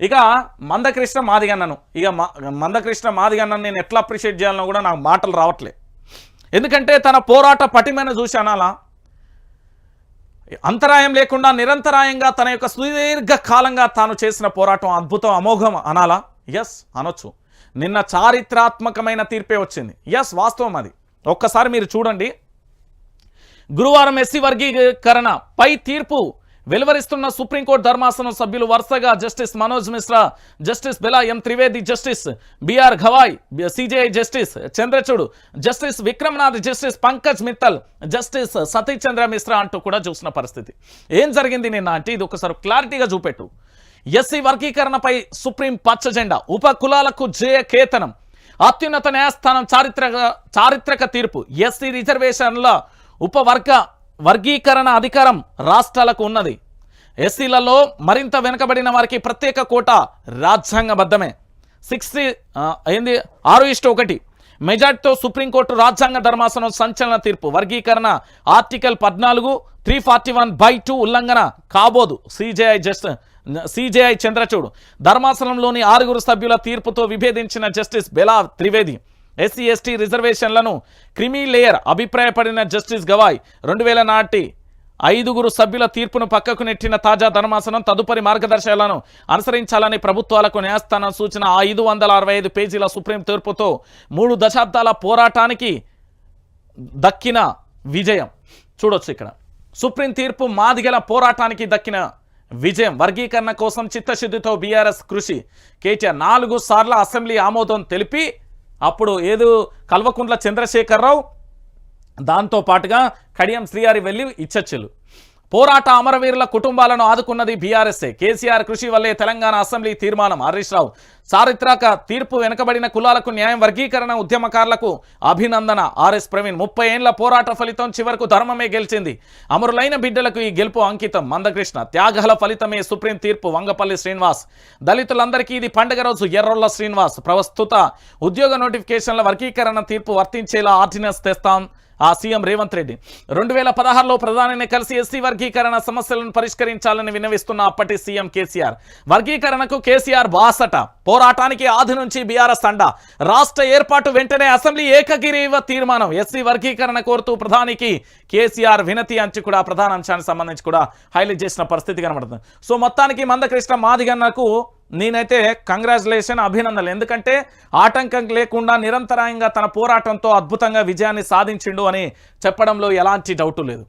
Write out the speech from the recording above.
ఇక మందకృష్ణ మాదిగన్నను. ఇక మందకృష్ణ మాదిగన్నను నేను ఎట్లా అప్రిషియేట్ చేయాలనో కూడా నాకు మాటలు రావట్లే. ఎందుకంటే తన పోరాట పటిమైన చూసి అనాలా. అంతరాయం లేకుండా నిరంతరాయంగా తన యొక్క సుదీర్ఘ కాలంగా తాను చేసిన పోరాటం అద్భుతం అమోఘం అనాలా. ఎస్ అనొచ్చు. నిన్న చారిత్రాత్మకమైన తీర్పే వచ్చింది. ఎస్ వాస్తవం అది. ఒక్కసారి మీరు చూడండి. గురువారం ఎస్సీ వర్గీకరణ పై తీర్పు వెలువరిస్తున్న సుప్రీంకోర్టు ధర్మాసనం సభ్యులు వరుసగా justice Manoj Mishra justice Bela M Trivedi justice B R Gavai CJI justice Chandrachud justice Vikram Nath justice Pankaj Mithal justice Satish Chandra Mishra అంటూ కూడా చూసిన పరిస్థితి. ఏం జరిగింది నిన్న అంటే ఇది ఒకసారి క్లారిటీగా చూపెట్టు. ఎస్సీ వర్గీకరణపై సుప్రీం పచ్చ జెండా ఉప కులాలకు జయ కేతనం అత్యున్నత న్యాయస్థానం చారిత్రక చారిత్రక తీర్పు ఎస్సీ రిజర్వేషన్ల ఉపవర్గ వర్గీకరణ అధికారం రాష్ట్రాలకు ఉన్నది. ఎస్సీలలో మరింత వెనుకబడిన వారికి ప్రత్యేక కోట రాజ్యాంగబద్ధమే. సిక్స్టీ ఏంది? ఆరు ఇష్ట ఒకటి. మెజార్టీతో సుప్రీంకోర్టు రాజ్యాంగ ధర్మాసనం సంచలన తీర్పు. వర్గీకరణ ఆర్టికల్ పద్నాలుగు three forty one by two ఉల్లంఘన కాబోదు. CJI just CJI Chandrachud. ధర్మాసనంలోని ఆరుగురు సభ్యుల తీర్పుతో విభేదించిన justice Bela Trivedi. SC ST రిజర్వేషన్లను క్రిమీ లేయర్ అభిప్రాయపడిన జస్టిస్ గవాయ్ రెండు వేల నాటి ఐదుగురు సభ్యుల తీర్పును పక్కకు నెట్టిన తాజా ధర్మాసనం తదుపరి మార్గదర్శకాలను అనుసరించాలని ప్రభుత్వాలకు న్యాయస్థానం సూచన ఐదు వందల అరవై ఐదు పేజీల సుప్రీం తీర్పుతో మూడు దశాబ్దాల పోరాటానికి దక్కిన విజయం. చూడొచ్చు ఇక్కడ. సుప్రీం తీర్పు మాదిగల పోరాటానికి దక్కిన విజయం. వర్గీకరణ కోసం చిత్తశుద్ధితో బీఆర్ఎస్ కృషి. కేటీఆర్ నాలుగు సార్ల అసెంబ్లీ ఆమోదం తెలిపి అప్పుడు ఏదో కల్వకుంట్ల చంద్రశేఖరరావు దాంతో పాటుగా కడియం శ్రీహారి వెళ్ళి ఇచ్చచ్చులు. పోరాట అమరవీరుల కుటుంబాలను ఆదుకున్నది బీఆర్ఎస్ఏ. కేసీఆర్ కృషి వల్లే తెలంగాణ అసెంబ్లీ తీర్మానం. హరీష్ రావు చారిత్రక తీర్పు వెనుకబడిన కులాలకు న్యాయం వర్గీకరణ ఉద్యమకారులకు అభినందన. ఆర్ఎస్ ప్రవీణ్ ముప్పై ఏండ్ల పోరాట ఫలితం చివరకు ధర్మమే గెలిచింది. అమరులైన బిడ్డలకు ఈ గెలుపు అంకితం. మందకృష్ణ త్యాగాల ఫలితమే సుప్రీం తీర్పు. వంగపల్లి శ్రీనివాస్ దళితులందరికీ ఇది పండుగ రోజు ఎర్రొల్ల శ్రీనివాస్. ప్రస్తుత ఉద్యోగ నోటిఫికేషన్ల వర్గీకరణ తీర్పు వర్తించేలా ఆర్డినెన్స్ తెస్తాం. ఆ సీఎం రేవంత్ రెడ్డి. రెండు వేల పదహారులో ప్రధానిని కలిసి ఎస్సీ వర్గీకరణ సమస్యలను పరిష్కరించాలని విన్నవిస్తున్న అప్పటి సీఎం కేసీఆర్. వర్గీకరణకు కేసీఆర్ బాసట. పోరాటానికి ఆది నుంచి బీఆర్ఎస్ అండ. రాష్ట్ర ఏర్పాటు వెంటనే అసెంబ్లీ ఏకగిరీవ తీర్మానం. ఎస్సీ వర్గీకరణ కోరుతూ ప్రధానికి కేసీఆర్ వినతి అంచి కూడా ప్రధాన అంశానికి సంబంధించి కూడా హైలైట్ చేసిన పరిస్థితి కనబడుతుంది. సో మొత్తానికి మందకృష్ణ మాదిగన్నకు నేనైతే కంగ్రాచులేషన్ అభినందనలు. ఎందుకంటే ఆటంకం లేకుండా నిరంతరాయంగా తన పోరాటంతో అద్భుతంగా విజయాన్ని సాధించిండు అని చెప్పడంలో ఎలాంటి డౌటు లేదు.